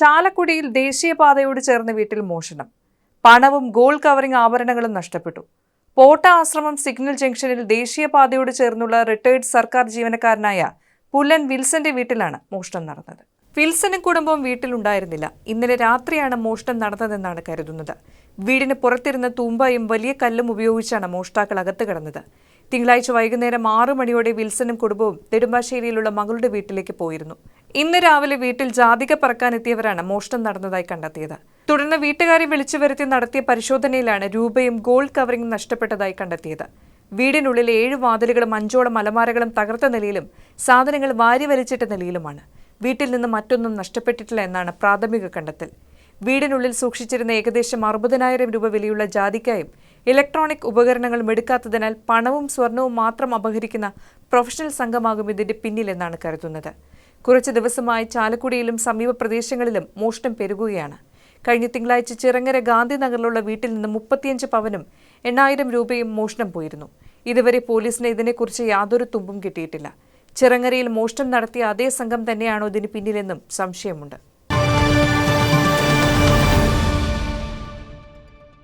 ചാലക്കുടിയിൽ ദേശീയപാതയോട് ചേർന്ന വീട്ടിൽ മോഷണം. പണവും ഗോൾഡ് കവറിംഗ് ആഭരണങ്ങളും നഷ്ടപ്പെട്ടു. പോട്ട ആശ്രമം സിഗ്നൽ ജംഗ്ഷനിൽ ദേശീയപാതയോട് ചേർന്നുള്ള റിട്ടയേർഡ് സർക്കാർ ജീവനക്കാരനായ പുല്ലൻ വിൽസന്റെ വീട്ടിലാണ് മോഷണം നടന്നത്. വിൽസനും കുടുംബവും വീട്ടിലുണ്ടായിരുന്നില്ല. ഇന്നലെ രാത്രിയാണ് മോഷണം നടന്നതെന്നാണ് കരുതുന്നത്. വീടിന് പുറത്തിരുന്ന തൂമ്പയും വലിയ കല്ലും ഉപയോഗിച്ചാണ് മോഷ്ടാക്കൾ അകത്ത് കടന്നത്. തിങ്കളാഴ്ച വൈകുന്നേരം ആറു മണിയോടെ വിൽസനും കുടുംബവും നെടുമ്പാശ്ശേരിയിലുള്ള മകളുടെ വീട്ടിലേക്ക് പോയിരുന്നു. ഇന്ന് രാവിലെ വീട്ടിൽ ജാതിക പറക്കാനെത്തിയവരാണ് മോഷണം നടന്നതായി കണ്ടെത്തിയത്. തുടർന്ന് വീട്ടുകാരെ വിളിച്ചു വരുത്തി നടത്തിയ പരിശോധനയിലാണ് രൂപയും ഗോൾഡ് കവറിംഗും നഷ്ടപ്പെട്ടതായി കണ്ടെത്തിയത്. വീടിനുള്ളിൽ ഏഴ് വാതിലുകളും അഞ്ചോളം അലമാരകളും തകർത്ത നിലയിലും സാധനങ്ങൾ വാരി വലിച്ചിട്ട നിലയിലുമാണ്. വീട്ടിൽ നിന്ന് മറ്റൊന്നും നഷ്ടപ്പെട്ടിട്ടില്ല എന്നാണ് പ്രാഥമിക കണ്ടെത്തൽ. വീടിനുള്ളിൽ സൂക്ഷിച്ചിരുന്ന ഏകദേശം അറുപതിനായിരം രൂപ വിലയുള്ള ജാതിക്കായും ഇലക്ട്രോണിക് ഉപകരണങ്ങളും എടുക്കാത്തതിനാൽ പണവും സ്വർണവും മാത്രം അപഹരിക്കുന്ന പ്രൊഫഷണൽ സംഘമാകും ഇതിന്റെ പിന്നിലെന്നാണ് കരുതുന്നത്. കുറച്ച് ദിവസമായി ചാലക്കുടിയിലും സമീപ പ്രദേശങ്ങളിലും മോഷണം പെരുകുകയാണ്. കഴിഞ്ഞ തിങ്കളാഴ്ച ചിറങ്ങര ഗാന്ധിനഗറിലുള്ള വീട്ടിൽ നിന്ന് മുപ്പത്തിയഞ്ച് പവനും എണ്ണായിരം രൂപയും മോഷണം പോയിരുന്നു. ഇതുവരെ പോലീസിന് ഇതിനെക്കുറിച്ച് യാതൊരു തുമ്പും കിട്ടിയിട്ടില്ല. ചിറങ്ങരയിൽ മോഷണം നടത്തിയ അതേ സംഘം തന്നെയാണോ ഇതിന് പിന്നിലെന്നും സംശയമുണ്ട്.